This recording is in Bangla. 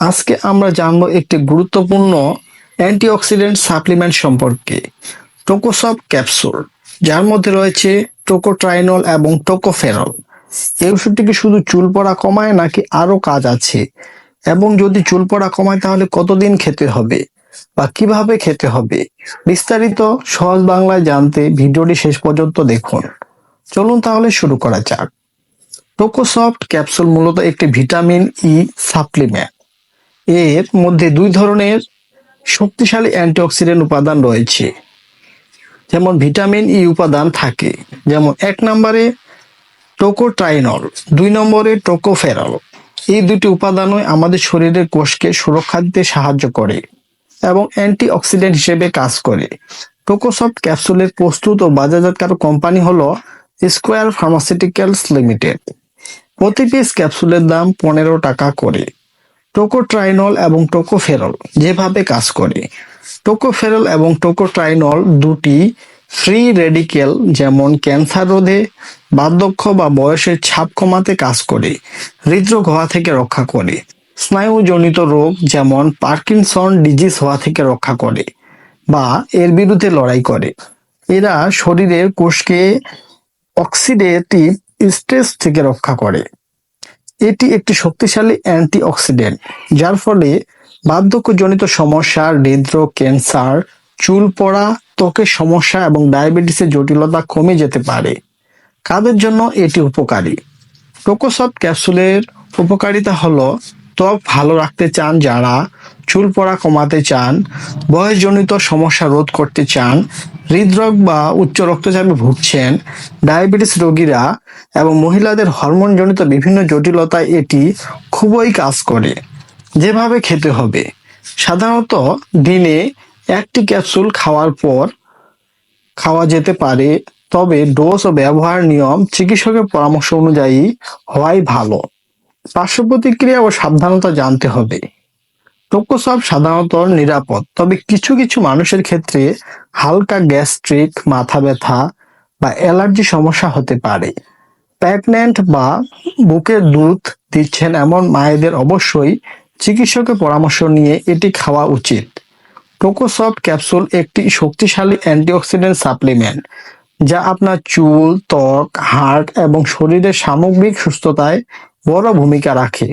আজকে আমরা জানব একটি গুরুত্বপূর্ণ অ্যান্টিঅক্সিডেন্ট সাপ্লিমেন্ট সম্পর্কে টোকোসপ ক্যাপসুল, যার মধ্যে রয়েছে টোকোট্রাইনল এবং টোকোফেরল। এই ওষুধটি কি শুধু চুল পড়া কমায় নাকি আরও কাজ আছে? এবং যদি চুল পড়া কমায় তাহলে কতদিন খেতে হবে? বা কীভাবে খেতে হবে? বিস্তারিত সহজ বাংলায় জানতে ভিডিওটি শেষ পর্যন্ত দেখুন। চলুন তাহলে শুরু করা যাক। টোকোসফট ক্যাপসুল মূলত একটি ভিটামিন ই সাপ্লিমেন্ট। এর মধ্যে দুই ধরনের শক্তিশালী অ্যান্টিঅক্সিডেন্ট উপাদান রয়েছে। যেমন ভিটামিন ই উপাদান থাকে, যেমন এক নম্বরে টোকোট্রাইনল, দুই নম্বরে টোকোফেরল। এই দুটি উপাদানই আমাদের শরীরের কোষকে সুরক্ষা দিতে সাহায্য করে এবং অ্যান্টিঅক্সিডেন্ট হিসেবে কাজ করে। টোকোসফট ক্যাপসুলের প্রস্তুত ও বাজারজাতকারক কোম্পানি হলো স্কোয়ার ফার্মাসিউটিক্যালস লিমিটেড। প্রতি পিস ক্যাপসুলের দাম পনেরো টাকা করে। টোকোট্রাইনল এবং টোকোফেরল যেভাবে কাজ করে। টোকোফেরল এবং টোকোট্রাইনল দুটি ফ্রি রেডিকেল যেমন ক্যান্সার রোধে বার্ধক্য বা বয়সের ছাপ কমাতে কাজ করে, হৃদরোগ হওয়া থেকে রক্ষা করে, স্নায়ুজনিত রোগ, যেমন পার্কিনসন ডিজিজ হওয়া থেকে রক্ষা করে বা এর বিরুদ্ধে লড়াই করে। এরা শরীরের কোষকে অক্সিডেটিভ স্ট্রেস থেকে রক্ষা করে। এটি একটি শক্তিশালী অ্যান্টিঅক্সিডেন্ট, যার ফলে বার্ধক্যজনিত সমস্যা, হৃদরোগ, ক্যান্সার, চুল পড়া, ত্বকের সমস্যা এবং ডায়াবেটিসের জটিলতা কমে যেতে পারে। কাদের জন্য এটি উপকারী? টোকোসপ ক্যাপসুলের উপকারিতা হলো, ত্বক ভালো রাখতে চান যারা চুল পড়া কমাতে চান, বয়সজনিত সমস্যা রোধ করতে চান, হৃদরোগ বা উচ্চ রক্তচাপে ভুগছেন, ডায়াবেটিস রোগীরা এবং মহিলাদের হরমোনজনিত বিভিন্ন জটিলতায় এটি খুবই কাজ করে। যেভাবে খেতে হবে। সাধারণত দিনে একটি ক্যাপসুল খাওয়ার পর খাওয়া যেতে পারে, তবে ডোজ ও ব্যবহার নিয়ম চিকিৎসকের পরামর্শ অনুযায়ী হওয়াই ভালো। পার্শ্ব প্রতিক্রিয়া ও সাবধানতা জানতে হবে। টোকোসব সাধারণত নিরাপদ। তবে কিছু কিছু মানুষের ক্ষেত্রে হালকা গ্যাস্ট্রিক, মাথা ব্যথা বা অ্যালার্জি সমস্যা হতে পারে। প্রেগন্যান্ট বা বুকের দুধ দিচ্ছেন এমন মায়েদের অবশ্যই চিকিৎসকের পরামর্শ নিয়ে এটি খাওয়া উচিত। টোকোসফট ক্যাপসুল একটি শক্তিশালী অ্যান্টিঅক্সিডেন্ট সাপ্লিমেন্ট, যা আপনার চুল, ত্বক হার্ট এবং শরীরের সামগ্রিক সুস্থতায় বড় ভূমিকা রাখে।